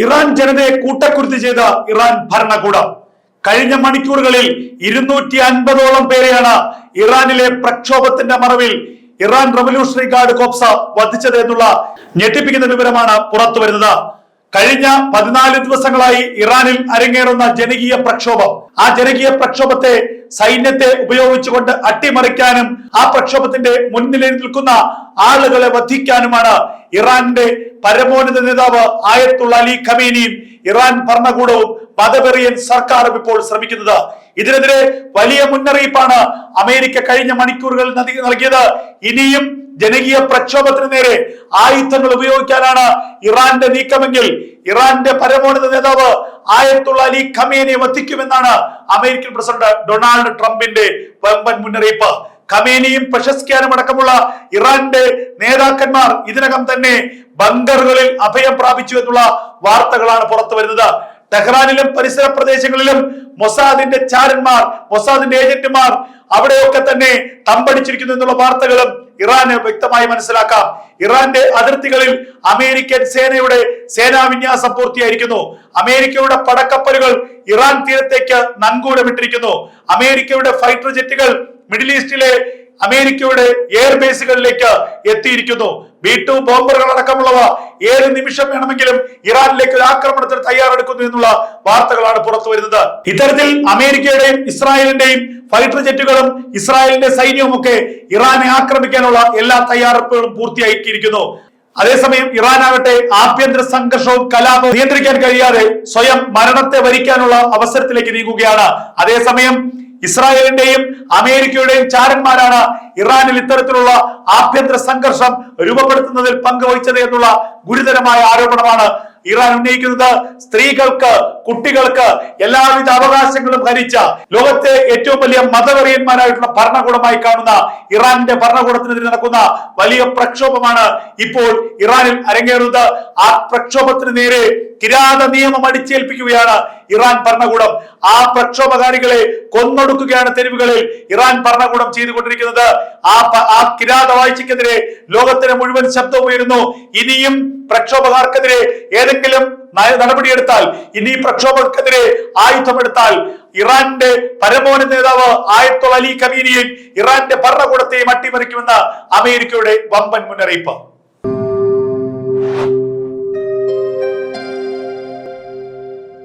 Iran ജനതയെ കൂട്ടക്കുരുത്തി ചെയ്ത Iran ഭരണകൂടം. കഴിഞ്ഞ മണിക്കൂറുകളിൽ ഇരുന്നൂറ്റി അൻപതോളം പേരെയാണ് ഇറാനിലെ പ്രക്ഷോഭത്തിന്റെ മറവിൽ ഇറാൻ റവല്യൂഷണറി ഗാർഡ് കോപ്സ വധിച്ചത് എന്നുള്ള ഞെട്ടിപ്പിക്കുന്ന വിവരമാണ് പുറത്തു വരുന്നത്. കഴിഞ്ഞ പതിനാല് ദിവസങ്ങളായി ഇറാനിൽ അരങ്ങേറുന്ന ജനകീയ പ്രക്ഷോഭം. ആ ജനകീയ പ്രക്ഷോഭത്തെ സൈന്യത്തെ ഉപയോഗിച്ചുകൊണ്ട് അട്ടിമറിക്കാനും ആ പ്രക്ഷോഭത്തിന്റെ മുൻനിലയിൽ നിൽക്കുന്ന ആളുകളെ വധിക്കാനുമാണ് ഇറാന്റെ പരമോന്നത നേതാവ് ആയത്തുള്ള അലി ഖമീനിയും ഇറാൻ ഭരണകൂടവും മതപെറിയൻ സർക്കാരും ഇപ്പോൾ ശ്രമിക്കുന്നത്. ഇതിനെതിരെ വലിയ മുന്നറിയിപ്പാണ് അമേരിക്ക കഴിഞ്ഞ മണിക്കൂറുകളിൽ നൽകിയത്. ഇനിയും ജനകീയ പ്രക്ഷോഭത്തിന് നേരെ ആയുധങ്ങൾ ഉപയോഗിക്കാനാണ് ഇറാന്റെ നീക്കമെങ്കിൽ ഇറാന്റെ പരമോന്നത നേതാവ് ആയത്തുള്ള അലി ഖമേനെ വധിക്കുമെന്നാണ് അമേരിക്കൻ പ്രസിഡന്റ് ഡൊണാൾഡ് ട്രംപിന്റെ വമ്പൻ മുന്നറിയിപ്പ്. ഖമേനിയും പെഷസ്കിയാനും അടക്കമുള്ള ഇറാന്റെ നേതാക്കന്മാർ ഇതിനകം തന്നെ ബങ്കറുകളിൽ അഭയം പ്രാപിച്ചു എന്നുള്ള വാർത്തകളാണ് പുറത്തു വരുന്നത്. ടെഹ്റാനിലും പരിസര പ്രദേശങ്ങളിലും മൊസാദിന്റെ ചാരന്മാർ മൊസാദിന്റെ ഏജന്റുമാർ അവിടെയൊക്കെ തന്നെ തമ്പടിച്ചിരിക്കുന്നു എന്നുള്ള വാർത്തകളും ഇറാന് വ്യക്തമായി മനസ്സിലാക്കാം. ഇറാന്റെ അതിർത്തികളിൽ അമേരിക്കൻ സേനയുടെ സേനാ വിന്യാസം പൂർത്തിയായിരിക്കുന്നു. അമേരിക്കയുടെ പടക്കപ്പലുകൾ ഇറാൻ തീരത്തേക്ക് നങ്കൂരമിട്ടിരിക്കുന്നു. അമേരിക്കയുടെ ഫൈറ്റർ ജെറ്റുകൾ മിഡിൽ ഈസ്റ്റിലെ അമേരിക്കയുടെ എയർ ബേസുകളിലേക്ക് എത്തിയിരിക്കുന്നു. ബി ടു ബോംബറുകൾ അടക്കമുള്ളവ ഏത് നിമിഷം വേണമെങ്കിലും ഇറാനിലേക്ക് ഒരു ആക്രമണത്തിന് തയ്യാറെടുക്കുന്നു എന്നുള്ള വാർത്തകളാണ് പുറത്തു വരുന്നത് ഇത്തരത്തിൽ അമേരിക്കയുടെയും ഇസ്രായേലിന്റെയും ഫൈറ്റർ ജെറ്റുകളും ഇസ്രായേലിന്റെ സൈന്യവും ഒക്കെ ഇറാനെ ആക്രമിക്കാനുള്ള എല്ലാ തയ്യാറെടുപ്പുകളും പൂർത്തിയാക്കിയിരിക്കുന്നു. അതേസമയം ഇറാൻ ഇറാനാകട്ടെ ആഭ്യന്തര സംഘർഷവും കലാപവും നിയന്ത്രിക്കാൻ കഴിയാതെ സ്വയം മരണത്തെ വരിക്കാനുള്ള അവസരത്തിലേക്ക് നീങ്ങുകയാണ്. അതേസമയം ഇസ്രായേലിന്റെയും അമേരിക്കയുടെയും ചാരന്മാരാണ് ഇറാനിൽ ഇത്തരത്തിലുള്ള ആഭ്യന്തര സംഘർഷം രൂപപ്പെടുത്തുന്നതിൽ പങ്കുവഹിച്ചത് എന്നുള്ള ഗുരുതരമായ ആരോപണമാണ് ഇറാൻ ഉന്നയിക്കുന്നത് സ്ത്രീകൾക്ക് കുട്ടികൾക്ക് എല്ലാവിധ അവകാശങ്ങളും ഹരിച്ച ലോകത്തെ ഏറ്റവും വലിയ മതവെറിയന്മാരായിട്ടുള്ള ഭരണകൂടമായി കാണുന്ന ഇറാന്റെ ഭരണകൂടത്തിനെതിരെ നടക്കുന്ന വലിയ പ്രക്ഷോഭമാണ് ഇപ്പോൾ ഇറാനിൽ അരങ്ങേറുന്നത്. ആ പ്രക്ഷോഭത്തിന് നേരെ കിരാത നിയമം അടിച്ചേൽപ്പിക്കുകയാണ് ഇറാൻ ഭരണകൂടം ആ പ്രക്ഷോഭകാരികളെ കൊന്നൊടുക്കുകയാണ് തെരുവുകളിൽ. ഇറാൻ ഭരണകൂടം ചെയ്തുകൊണ്ടിരിക്കുന്നത് ആ ആ കിരാത വായിച്ചക്കെതിരെ ലോകത്തിന് മുഴുവൻ ശബ്ദം ഉയരുന്നു. ഇനിയും പ്രക്ഷോഭകാർക്കെതിരെ ഏതെങ്കിലും നടപടിയെടുത്താൽ ഇനി പ്രക്ഷോഭകർക്കെതിരെ ആയുധമെടുത്താൽ ഇറാന്റെ പരമോന്നത നേതാവ് ആയത്തുൽ അലി ഖമീനിയും ഇറാന്റെ ഭരണകൂടത്തെയും അട്ടിമറിക്കുമെന്ന് അമേരിക്കയുടെ വമ്പൻ മുന്നറിയിപ്പ്.